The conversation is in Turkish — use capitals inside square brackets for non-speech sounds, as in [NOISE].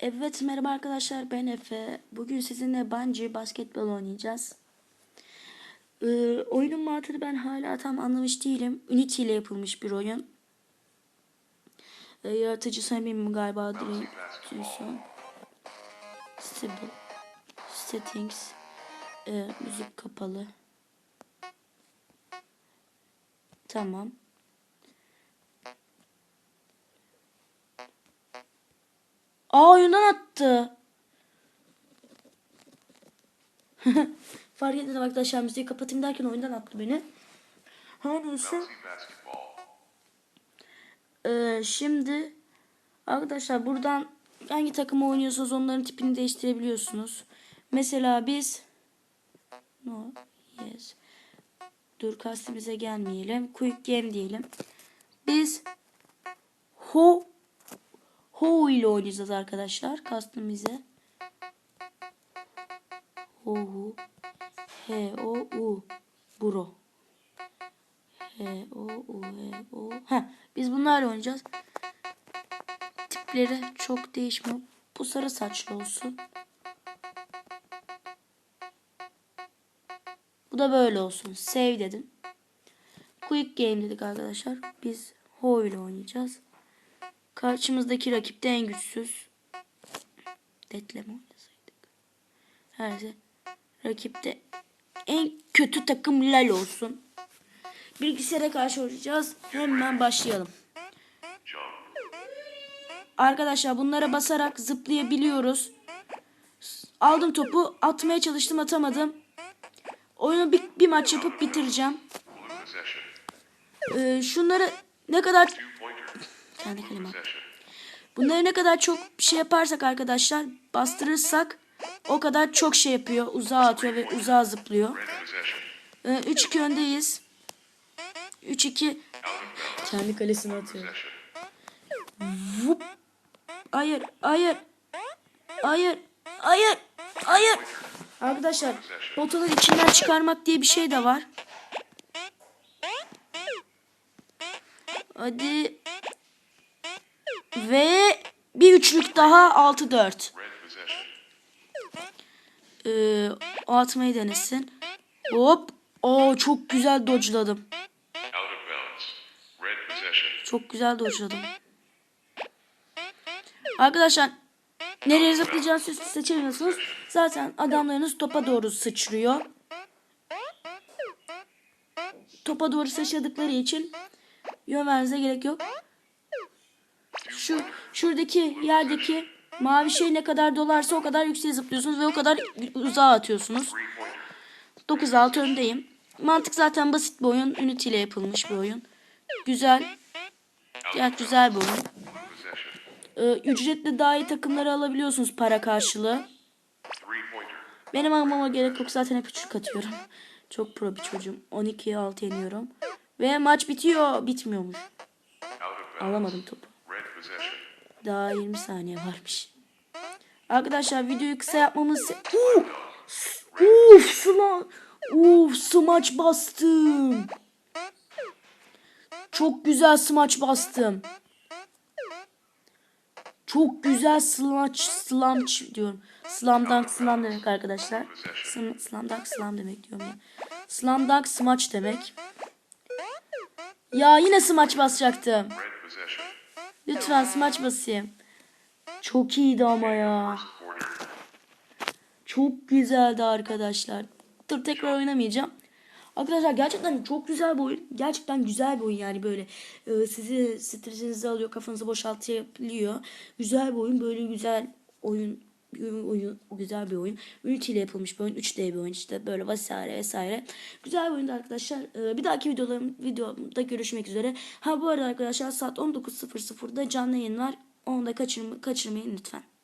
Evet merhaba arkadaşlar ben Efe. Bugün sizinle bungee basketbol oynayacağız. Ee, oyunun mantığını ben hala tam anlamış değilim. Unity ile yapılmış bir oyun. Ee, yaratıcı samimi galiba Diyorsun. Stable. Settings. Ee, müzik kapalı. Tamam. Aa oyundan attı. [LAUGHS] Fark etmedim arkadaşlar müziği kapatayım derken oyundan attı beni. Her neyse. Ee, şimdi arkadaşlar buradan hangi takımı oynuyorsanız onların tipini değiştirebiliyorsunuz. Mesela biz no yes. Dur kastimize gelmeyelim. Quick game diyelim. Biz ho Ho ile oynayacağız arkadaşlar. Customize. Ho hu. H o u. Bro. H o u h o. Heh, biz bunlarla oynayacağız. Tipleri çok değişmiyor. Bu sarı saçlı olsun. Bu da böyle olsun. Save dedim. Quick game dedik arkadaşlar. Biz Ho ile oynayacağız. Karşımızdaki rakip de en güçsüz. Detle mi oynasaydık? Her rakip de en kötü takım Lal olsun. Bilgisayara karşı oynayacağız. Hemen başlayalım. Arkadaşlar bunlara basarak zıplayabiliyoruz. Aldım topu. Atmaya çalıştım atamadım. Oyunu bir, bir maç yapıp bitireceğim. Ee, şunları ne kadar kendi kaleme. Bunları ne kadar çok şey yaparsak arkadaşlar bastırırsak o kadar çok şey yapıyor. Uzağa atıyor ve uzağa zıplıyor. Ee, 3-2 öndeyiz. 3-2 kendi kalesine atıyor. Vup. Hayır, hayır. Hayır, hayır, hayır. Arkadaşlar botanın içinden çıkarmak diye bir şey de var. Hadi. Ve bir üçlük daha 6-4. Ee, o atmayı denesin. Hop. Oo çok güzel dodge'ladım. Çok güzel dodge'ladım. Arkadaşlar nereye zıplayacağını siz seçemiyorsunuz. Zaten adamlarınız topa doğru sıçrıyor. Topa doğru sıçradıkları için yön vermenize gerek yok. Şu şuradaki yerdeki mavi şey ne kadar dolarsa o kadar yükseğe zıplıyorsunuz ve o kadar uzağa atıyorsunuz. 9-6 öndeyim. Mantık zaten basit bir oyun. Unity ile yapılmış bir oyun. Güzel. Ya güzel bir oyun. Ee, ücretli daha iyi takımları alabiliyorsunuz para karşılığı. Benim almama gerek yok. Zaten hep üçlük atıyorum. Çok pro bir çocuğum. 12'ye 6 yeniyorum. Ve maç bitiyor. Bitmiyormuş. Alamadım topu. Daha 20 saniye varmış. Arkadaşlar videoyu kısa yapmamız... Uf! Uf! Sma... Uf! Smaç bastım. Çok güzel smaç bastım. Çok güzel smaç slam diyorum. Slam dunk slam demek arkadaşlar. Slam, slam dunk slam demek diyorum ya. Slam dunk smaç demek. Ya yine smaç basacaktım. Lütfen smaç basayım. Çok iyiydi ama ya. Çok güzeldi arkadaşlar. Dur tekrar oynamayacağım. Arkadaşlar gerçekten çok güzel bir oyun. Gerçekten güzel bir oyun yani böyle. Ee, sizi stresinizi alıyor, kafanızı boşaltabiliyor. Güzel bir oyun. Böyle güzel oyun oyun güzel bir oyun. Unity ile yapılmış bir oyun. 3D bir oyun işte böyle vesaire vesaire. Güzel bir oyundu arkadaşlar. Ee, bir dahaki videolarım videomda görüşmek üzere. Ha bu arada arkadaşlar saat 19.00'da canlı yayın var. Onu da kaçırmayın lütfen.